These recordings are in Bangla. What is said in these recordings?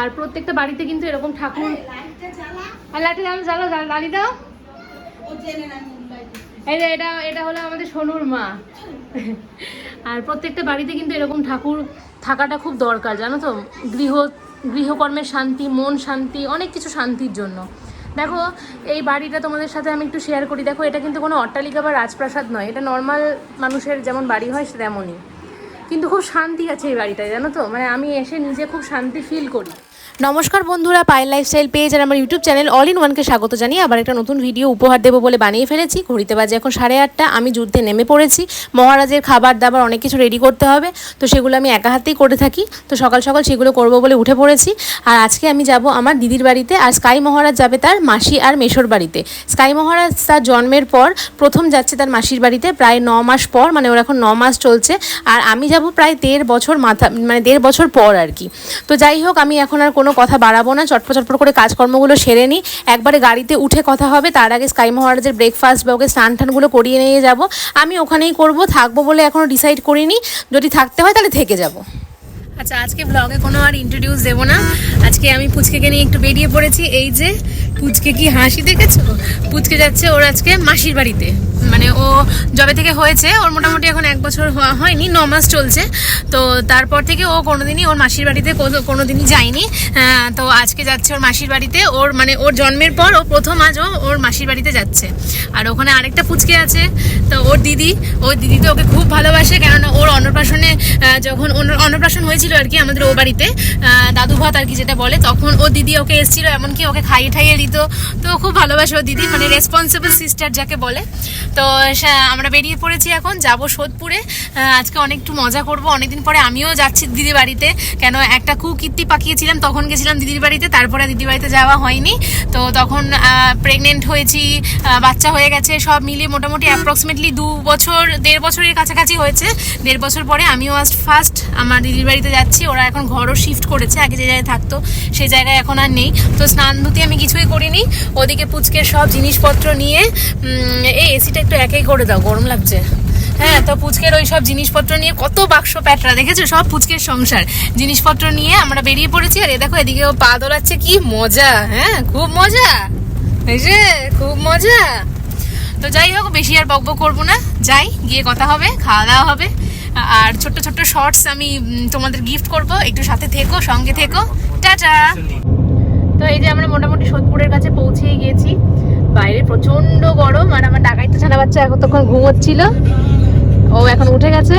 আর প্রত্যেকটা বাড়িতে কিন্তু এরকম ঠাকুর আর লাঠি জ্বালো জ্বালো লালি দাও। যে এটা এটা হলো আমাদের সোনুর মা। আর প্রত্যেকটা বাড়িতে কিন্তু এরকম ঠাকুর থাকাটা খুব দরকার জানো তো? গৃহ গৃহকর্মের শান্তি মন শান্তি অনেক কিছু শান্তির জন্য। দেখো এই বাড়িটা তোমাদের সাথে আমি একটু শেয়ার করি। দেখো এটা কিন্তু কোনো অট্টালিকা বা রাজপ্রাসাদ নয়। এটা নর্মাল মানুষের যেমন বাড়ি হয় তেমনই। কিন্তু খুব শান্তি আছে এই বাড়িটায় জানো তো? মানে আমি এসে নিজে খুব শান্তি ফিল করি। নমস্কার বন্ধুরা, পায়েল লাইফস্টাইল পেজ আর আমার ইউটিউব চ্যানেল অল ইন ওয়ানকে স্বাগত জানিয়ে আবার একটা নতুন ভিডিও উপহার দেবো বলে বানিয়ে ফেলেছি। ঘড়িতে বাজে এখন সাড়ে আটটা, আমি যুদ্ধে নেমে পড়েছি। মহারাজের খাবার দাবার অনেক কিছু রেডি করতে হবে, তো সেগুলো আমি একা হাতেই করে থাকি। তো সকাল সকাল সেগুলো করব বলে উঠে পড়েছি। আর আজকে আমি যাব আমার দিদির বাড়িতে আর স্কাই মহারাজ যাবে তার মাসি আর মেশোর বাড়িতে। স্কাই মহারাজ তার জন্মের পর প্রথম যাচ্ছে তার মাসির বাড়িতে প্রায় ন মাস পর মানে ওর এখন ন মাস চলছে। আর আমি যাব প্রায় দেড় বছর মাথা মানে দেড় বছর পর আর কি। তো যাই হোক, আমি এখন আর কোনো কথা বাড়াবো না, চটপট চটপট করে কাজকর্মগুলো সেরে নিই। একবারে গাড়িতে উঠে কথা হবে, তার আগে স্কাই মহারাজের ব্রেকফাস্ট বা ওকে স্নান টানগুলো করিয়ে নিয়ে যাব। আমি ওখানেই করব, থাকব বলে এখনও ডিসাইড করিনি। যদি থাকতে হয় তাহলে থেকে যাব। আচ্ছা আজকে ব্লগে কোনো আর ইন্ট্রোডিউস দেবো না। আজকে আমি পুচকেকে নিয়ে একটু বেরিয়ে পড়েছি। এই যে, পুচকে কি হাসি দেখেছ? পুচকে যাচ্ছে ওর আজকে মাসির বাড়িতে। মানে ও জবে থেকে হয়েছে, ওর মোটামুটি এখন এক বছর হয়নি, ন মাস চলছে। তো তারপর থেকে ও কোনোদিনই ওর মাসির বাড়িতে কোনো- দিনই যায়নি। তো আজকে যাচ্ছে ওর মাসির বাড়িতে। ওর মানে ওর জন্মের পর ও প্রথম আজও ওর মাসির বাড়িতে যাচ্ছে। আর ওখানে আরেকটা পুচকে আছে, তো ওর দিদি। ওর দিদি তো ওকে খুব ভালোবাসে, কেননা ওর অন্নপ্রাশনে যখন অন্ন- অন্নপ্রাশন হয়েছিল আর কি আমাদের ও বাড়িতে। দাদু ভাত আর কি যেটা বলে, তখন ও দিদি ওকে এসেছিল, এমনকি ওকে খাইয়ে ঠাইয়ে দিত। তো খুব ভালোবাসে ও দিদি মানে রেসপন্সিবল সিস্টার যাকে বলে। তো আমরা বেরিয়ে পড়েছি এখন, যাব সোদপুরে। আজকে অনেক একটু মজা করব। অনেকদিন পরে আমিও যাচ্ছি দিদির বাড়িতে। কেন, একটা কুকীর্তি পাকিয়েছিলাম, তখন গেছিলাম দিদির বাড়িতে, তারপরে দিদির বাড়িতে যাওয়া হয়নি। তো তখন প্রেগনেন্ট হয়েছি বাচ্চা হয়ে গেছে, সব মিলিয়ে মোটামুটি অ্যাপ্রক্সিমেটলি দু বছর, দেড় বছরের কাছাকাছি হয়েছে। দেড় বছর পরে আমিও আজ ফার্স্ট আমার দিদির বাড়িতে যাচ্ছি, ওরা এখন ঘরও শিফট করেছে, আগে যে জায়গায় থাকতো সেই জায়গায় এখন আর নেই। তো স্নান ধুতি আমি কিছুই করিনি, ওদিকে পুচকের সব জিনিসপত্র নিয়ে এই এসিটা একটু একাই করে দাও, গরম লাগছে। হ্যাঁ তো পুচকের ওই সব জিনিসপত্র নিয়ে কত বাক্স প্যাটরা, দেখেছ? সব পুচকের সংসার। জিনিসপত্র নিয়ে আমরা বেরিয়ে পড়েছি, আর এ দেখো এদিকে ও পা দোলাচ্ছে, কি মজা হ্যাঁ খুব মজা। যে, খুব মজা। তো যাই হোক, বেশি আর বকবক করব না। যাই, গিয়ে কথা হবে, খাওয়া দাওয়া হবে। আর ছোট্ট ছোট্ট শর্টস আমি তোমাদের গিফট করব। একটু সাথে থেকো, সঙ্গে থেকো। টাটা! তো এই যে আমরা মোটামুটি সোদপুরের কাছে পৌঁছেই গেছি। বাইরে প্রচণ্ড গরম, আর আমার ডাকাইতে ছানা বাচ্চা এখন তখন ঘুমোচ্ছিল। ও এখন উঠে গেছে।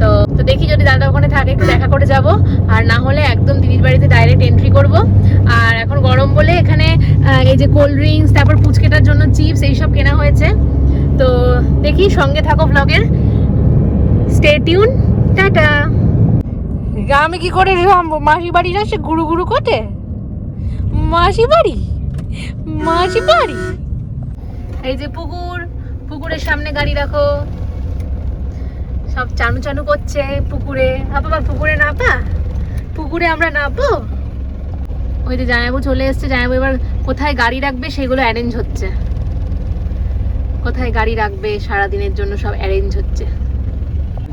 তো তো দেখি যদি দাদা ওখানে থাকে, একটু দেখা করে যাব। আর না হলে একদম দিদির বাড়িতে ডাইরেক্ট এন্ট্রি করব। আর এখন গরম বলে এখানে এই যে কোল্ড ড্রিঙ্কস তারপর পুচকেটার জন্য চিপস এইসব কেনা হয়েছে। তো দেখি সঙ্গে থাকো ব্লগের স্টে টিউন টাটা গ্রামে কি করে সম্ভব? মাসি বাড়ি যাচ্ছে গুরু গুরু কোটে মাসি বাড়ি? মাসি বাড়ি? এই যে পুকুর পুকুরের সামনে গাড়ি রাখো। সব চানু চানু করছে পুকুরে। আপা পুকুরে নাপা পুকুরে আমরা নাপবো ওই যে জামাইবু চলে এসছে। জামাইবু এবার কোথায় গাড়ি রাখবে সেগুলো অ্যারেঞ্জ হচ্ছে। কোথায় গাড়ি রাখবে সারা দিনের জন্য সব অ্যারেঞ্জ হচ্ছে।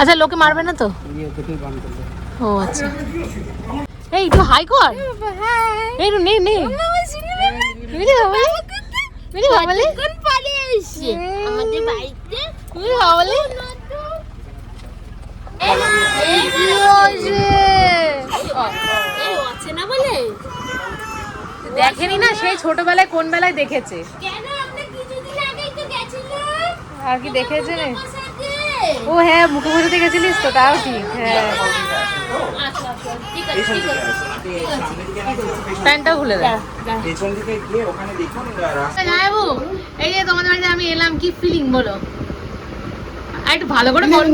আচ্ছা লোকে মারবে না তো? ও আচ্ছা। এই তো হাই কর। এই নে। নে মিলি বাবালে মিলি বাবালে কোন আমাদের বাড়িতে মিলি বাবালে দেখেনি না সেই ছোটবেলায় কোন বেলায় দেখেছে? আর কি দেখেছে? ও হ্যাঁ মুখে বুঝতে গেছিলিস তো তাও ঠিক হ্যাঁ। আচ্ছা আচ্ছা প্যান্টটাও খুলে দেয় যাইবো এই যে তোমাদের বাড়িতে আমি এলাম কি ফিলিং বলো? আর একটু ভালো করে বল।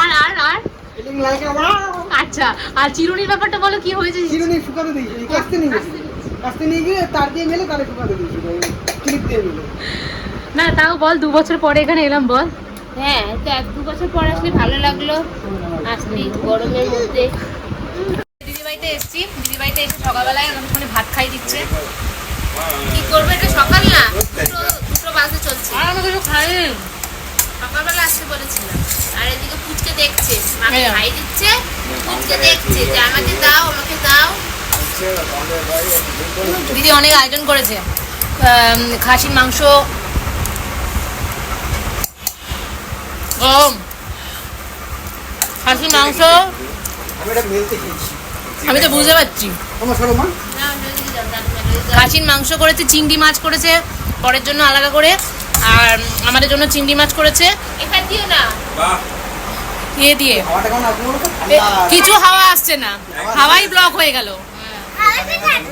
আর আর আর? আচ্ছা আর চিরুনির ব্যাপারটা বলো কি হয়েছে? চিরুনি শুকাতে দিয়েছি কাস্তে নিয়ে গেছি। কাস্তে নিয়ে গিয়ে তার দিয়ে মেলে তারে শুকাতে দিয়েছি ক্লিপ দিয়ে মেলে। না তাও বল দু বছর পরে এখানে এলাম বল। হ্যাঁ তো এক দু বছর পর আসলে ভালো লাগল। আসতে গরমের মধ্যে। দিদি বাড়িতে এসেছি। দিদি বাড়িতে এসে সকালবেলায় ভাত খাই দিচ্ছে। কি করবে? এটা সকাল না? দুটো দুটো বাজে চলছে। আর আমাকে কিছু খাই সকালবেলা আসতে বলেছিলাম। আর এদিকে পুচকে দেখছে। মাকে হ্যাঁ। খাই দিচ্ছে। দেখছে যে আমাকে দাও আমাকে দাও। দিদি অনেক আয়োজন করেছে। খাসির মাংস গরম। খাসির মাংস। আমি এটা মেলতে খেয়েছি আমি তো বুঝতে পারছি। খাসির মাংস করেছে চিংড়ি মাছ করেছে পরের জন্য আলাদা করে। আর আমাদের জন্য চিংড়ি মাছ করেছে। এটা দিও না। ইয়ে দিয়ে কিছু হাওয়া আসছে না। হাওয়াই ব্লক হয়ে গেল।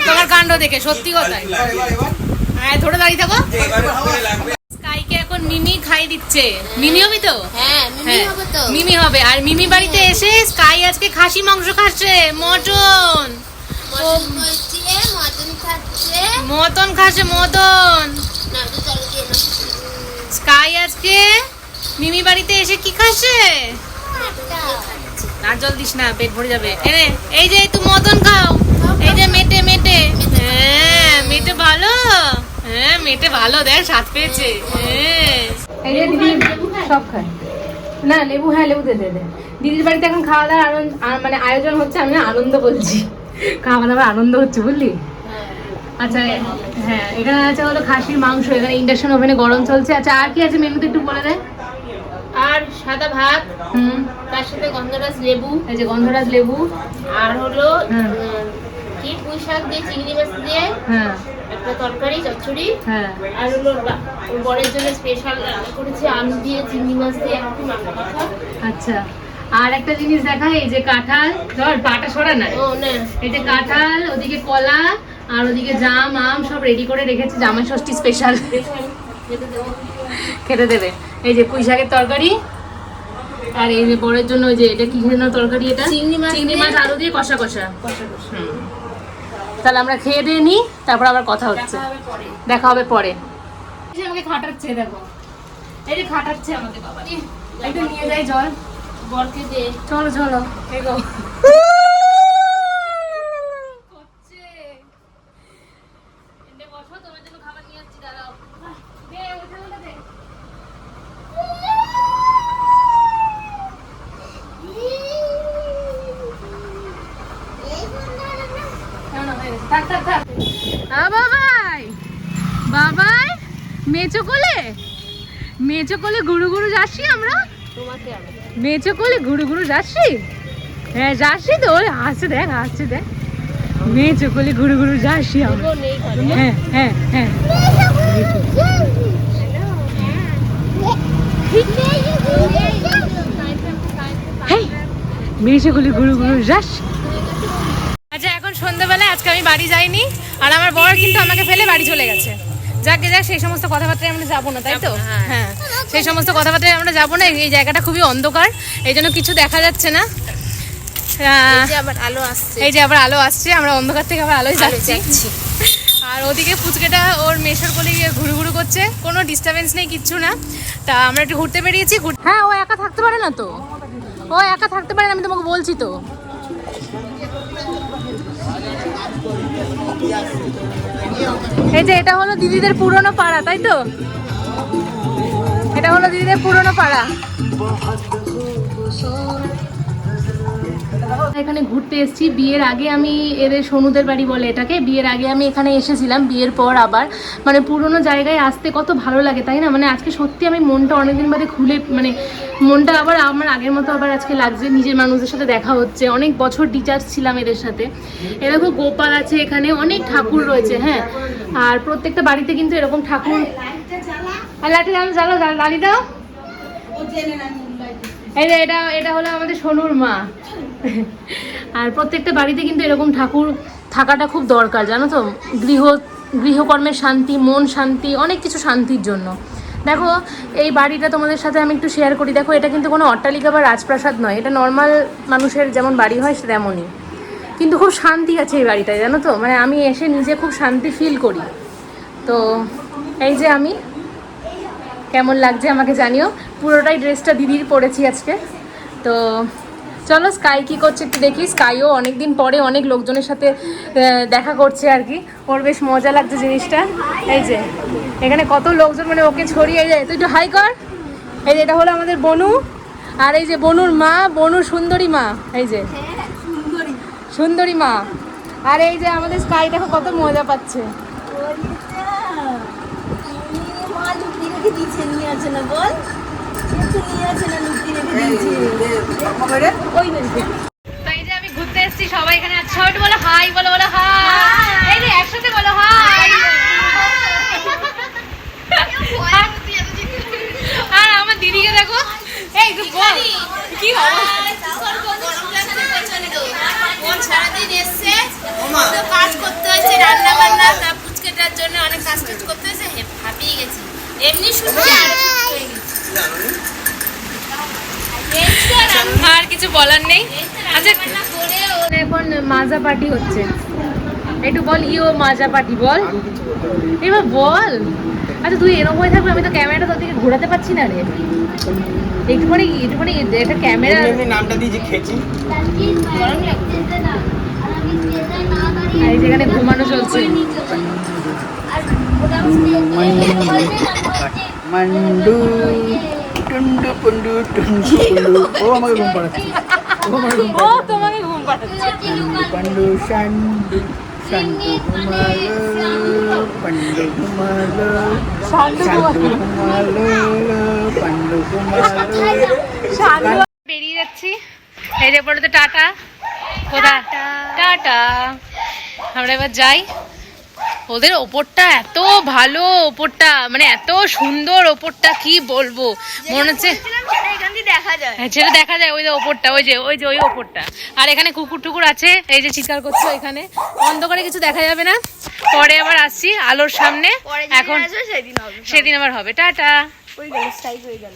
তোমার কাণ্ড দেখে সত্যি কথাই। এবার এবার এবার। হ্যাঁ ধরে দাঁড়িয়ে থাকো এবারে ধরে লাগবে স্কাইকে এখন মিমি খাই দিচ্ছে। মিমি হবি তো? হ্যাঁ মিমি হ্যাঁ। হবে তো। মিমি হবে। আর মিমি বাড়িতে এসে স্কাই আজকে খাসি মাংস খাচ্ছে। মটন। মটন খাচ্ছে মটন খাচ্ছে। মটন না তো চলো দিয়ে না স্কাই আজকে মিমি বাড়িতে এসে কি খাচ্ছে? আর জল দিস না পেট ভরে যাবে। এনে এই যে তুই মটন খাও। এই যে মেটে মেটে। হ্যাঁ মেটে ভালো। হ্যাঁ মেটে ভালো দেখ স্বাদ পেয়েছে। হ্যাঁ। এই যে দিদি সব খায়। না লেবু হ্যাঁ লেবু দে দে দে। দিদির বাড়িতে এখন খাওয়া দাওয়ার মানে আয়োজন হচ্ছে আমি আনন্দ বলছি। খাওয়া দাওয়ার আনন্দ হচ্ছে বুঝলি? আচ্ছা হ্যাঁ এখানে আছে হলো খাসির মাংস এখানে ইন্ডাকশন ওভেনে গরম চলছে। আচ্ছা আর কি আছে মেনুতে একটু বলে দে আর সাদা ভাত হুম। তার সাথে গন্ধরাজ লেবু। এই যে গন্ধরাজ লেবু। আর হলো। কি? পুঁই শাক দিয়ে চিংড়ি মাছ দিয়ে। হ্যাঁ। একটা তরকারি চচ্চড়ি হ্যাঁ। আর হলো ওর বরের জন্য স্পেশাল রান্না করেছি আলু দিয়ে চিংড়ি মাছ দিয়ে একটু মাখা মাখা। আচ্ছা। আর একটা জিনিস দেখা এই যে কাঁঠাল ধর পাটা সরা নাই। ও না। এই যে কাঁঠাল ওদিকে কলা আর ওদিকে জাম আম সব রেডি করে রেখেছে জামাই ষষ্ঠী স্পেশাল খেতে দেবে। এই যে পুঁই শাকের তরকারি আর এই যে বরের জন্য ওই যে এটা কি তরকারি এটা? চিংড়ি মাছ চিংড়ি মাছ আলু দিয়ে কষা কষা। হুম। তাহলে আমরা খেয়ে দিয়ে নিই তারপর আবার কথা হচ্ছে। দেখা হবে পরে। আমাকে খাটাচ্ছে দেখো। এই যে খাটাচ্ছে আমাকে বাবা। একটু নিয়ে যাই জল। বরকে দে। চলো চলো। এগো বাবাই মেচো কোলে? মেচো কোলে গুরু গুরু যাচ্ছি আমরা? মেচো কোলে ঘুরু ঘুরু যাচ্ছি? হ্যাঁ যাচ্ছি তো। ওই হাসছে দেখ হাসছে দেখ। মেচো কোলে ঘুরু ঘুরু যাচ্ছি আমরা। হ্যাঁ হ্যাঁ হ্যাঁ। কোলে ঘুরু ঘুরু যাস আচ্ছা এখন সন্ধ্যাবেলায় আজকে আমি বাড়ি যাইনি। আর আমার বর কিন্তু আমাকে ফেলে বাড়ি চলে গেছে। যাকে যাক সেই সমস্ত কথাবার্তায় আমরা যাব না তাই তো? হ্যাঁ। সেই সমস্ত কথাবার্তায় আমরা যাব না এই জায়গাটা খুবই অন্ধকার এই জন্য কিছু দেখা যাচ্ছে না। আহ, যে আবার আলো আসছে। এই যে আবার আলো আসছে আমরা অন্ধকার থেকে আবার আলোয় আলো যাচ্ছি। আর ওদিকে পুচকেটা ওর মেশার কোলে গিয়ে ঘুরু ঘুরু করছে কোনো ডিস্টারবেন্স নেই কিচ্ছু না। তা আমরা একটু ঘুরতে বেরিয়েছি হ্যাঁ ও একা থাকতে পারে না তো। ও একা থাকতে পারে না আমি তোমাকে বলছি তো। এই যে এটা হলো দিদিদের পুরনো পাড়া তাই তো? এটা হলো দিদিদের পুরনো পাড়া। এখানে ঘুরতে এসেছি। বিয়ের আগে আমি এদের সোনুদের বাড়ি বলে এটাকে। বিয়ের আগে আমি এখানে এসেছিলাম, বিয়ের পর আবার। মানে পুরোনো জায়গায় আসতে কত ভালো লাগে, তাই না? মানে আজকে সত্যি আমি মনটা অনেকদিন বাদে খুলে মানে মনটা আবার আমার আগের মতো আবার আজকে লাগছে। নিজের মানুষদের সাথে দেখা হচ্ছে। অনেক বছর টিচার্স ছিলাম এদের সাথে। এরকম গোপাল আছে এখানে। অনেক ঠাকুর রয়েছে হ্যাঁ। আর প্রত্যেকটা বাড়িতে কিন্তু এরকম ঠাকুর। লাঠি লাঠি দাও। যে এটা এটা হলো আমাদের সোনুর মা। আর প্রত্যেকটা বাড়িতে কিন্তু এরকম ঠাকুর থাকাটা খুব দরকার, জানো তো? গৃহ, গৃহকর্মের শান্তি, মন শান্তি, অনেক কিছু শান্তির জন্য। দেখো, এই বাড়িটা তোমাদের সাথে আমি একটু শেয়ার করি। দেখো, এটা কিন্তু কোনো অট্টালিকা বা রাজপ্রাসাদ নয়। এটা নর্মাল মানুষের যেমন বাড়ি হয়, তেমনই। কিন্তু খুব শান্তি আছে এই বাড়িটায়, জানো তো? মানে আমি এসে নিজে খুব শান্তি ফিল করি। তো, এই যে আমি, কেমন লাগছে আমাকে জানিও? পুরোটাই ড্রেসটা দিদির পরেছি আজকে। তো চলো স্কাই কি করছে একটু দেখি। স্কাইও অনেক দিন পরে অনেক লোকজনের সাথে দেখা করছে আর কি। ওর বেশ মজা লাগছে জিনিসটা। এই যে, এখানে কত লোকজন মানে ওকে ছড়িয়ে যায়। তুই একটু হাই কর। এই যে, এটা হলো আমাদের বনু। আর এই যে, বনুর মা বনু সুন্দরী মা। এই যে, সুন্দরী মা। আর এই যে, আমাদের স্কাই দেখো কত মজা পাচ্ছে। নিয়ে আছে না বল। তো এই যে আমি ঘুরতে এসেছি সবাই এখানে আছে। সবাই বলো হাই বলো বলো হাই এই যে একসাথে বলো হাই আর আমার দিদিকে দেখো। এই একটু বল। কি ও সারাদিন এসছে তো কাজ করতে হয়েছে রান্না বান্না তার ফুচকেটার জন্য অনেক কাজ টাজ করতে হয়েছে হাঁপিয়ে গেছি এমনি শুনছি আর হয়ে গেছি তো আর কিছু বলার নেই। আচ্ছা এখন মাজা পার্টি হচ্ছে। একটু বল ইও মাজা পার্টি বল। এবার বল। আচ্ছা তুই এরকম হয়ে থাকবে আমি তো ক্যামেরাটা তোর দিকে ঘোরাতে পারছি না রে। একটুখানি একটুখানি একটা ক্যামেরা নামটা দিয়েছি খেচি। গরম যেখানে ঘুমানো চলছে। মান্ডু। টুন্ডু পুন্ডু টুন্ডু পুন্ডু ও আমাকে ঘুম পাড়াচ্ছে ও আমাকে ঘুম ও তোমাকে ঘুম পাঠাচ্ছে পান্ডু শান্ডু শান্ডু ঘুমালো পান্ডু বেরিয়ে যাচ্ছি এই যে পড়তে টাটা টাটা আমরা এবার যাই ওদের ওপরটা এত ভালো ওপরটা মানে এত সুন্দর ওপরটা কি বলব? মনে হচ্ছে হ্যাঁ সেটা দেখা যায় ওই যে ওপরটা ওই যে ওই যে ওই ওপরটা। আর এখানে কুকুর টুকুর আছে এই যে চিৎকার করছ এখানে। অন্ধকারে কিছু দেখা যাবে না। পরে আবার আসছি আলোর সামনে। এখন সেদিন সেদিন আবার হবে। টাটা। ওই গেল স্ট্রাইক হয়ে গেল।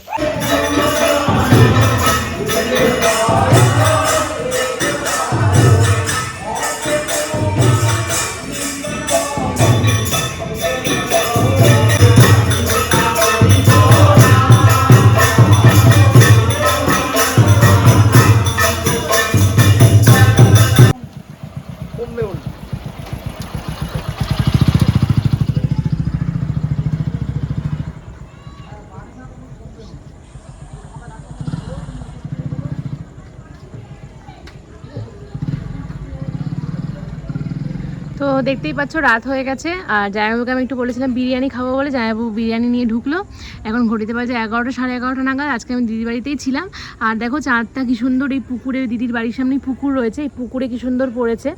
দেখতেই পাচ্ছ, রাত হয়ে গেছে। আর জামাইবাবুকে আমি একটু বলেছিলাম, বিরিয়ানি খাব বলে। জামাইবাবু বিরিয়ানি নিয়ে ঢুকলো। এখন ঘড়িতে বাজে এগারোটা, সাড়ে এগারোটা নাগাদ। আজকে আমি দিদির বাড়িতেই ছিলাম। আর দেখো, চাঁদটা কি সুন্দর, এই পুকুরে দিদির বাড়ির সামনেই পুকুর রয়েছে। এই পুকুরে কি সুন্দর পড়েছে।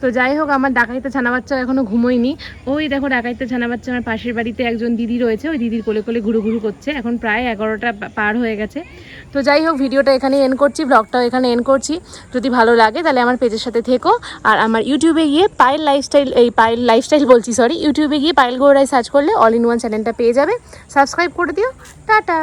তো যাই হোক, আমার ডাকাইতে ছানা বাচ্চা এখনও ঘুমোয়নি। ওই দেখো, ডাকাইতে ছানা বাচ্চা আমার পাশের বাড়িতে একজন দিদি রয়েছে। ওই দিদির কোলে কোলে ঘুরু ঘুরু করছে। এখন প্রায় এগারোটা পার হয়ে গেছে। তো যাই হোক, ভিডিওটা এখানে এন করছি ব্লগটাও এখানে এন করছি। যদি ভালো লাগে, তাহলে আমার পেজের সাথে থেকো। আর আমার ইউটিউবে গিয়ে পায়েল লাইফস্টাইল এই পায়েল লাইফস্টাইল বলছি সরি ইউটিউবে গিয়ে পায়েল গৌড়াই সার্চ করলে অল ইন ওয়ান চ্যানেলটা পেয়ে যাবে। সাবস্ক্রাইব করে দিও। টাটা!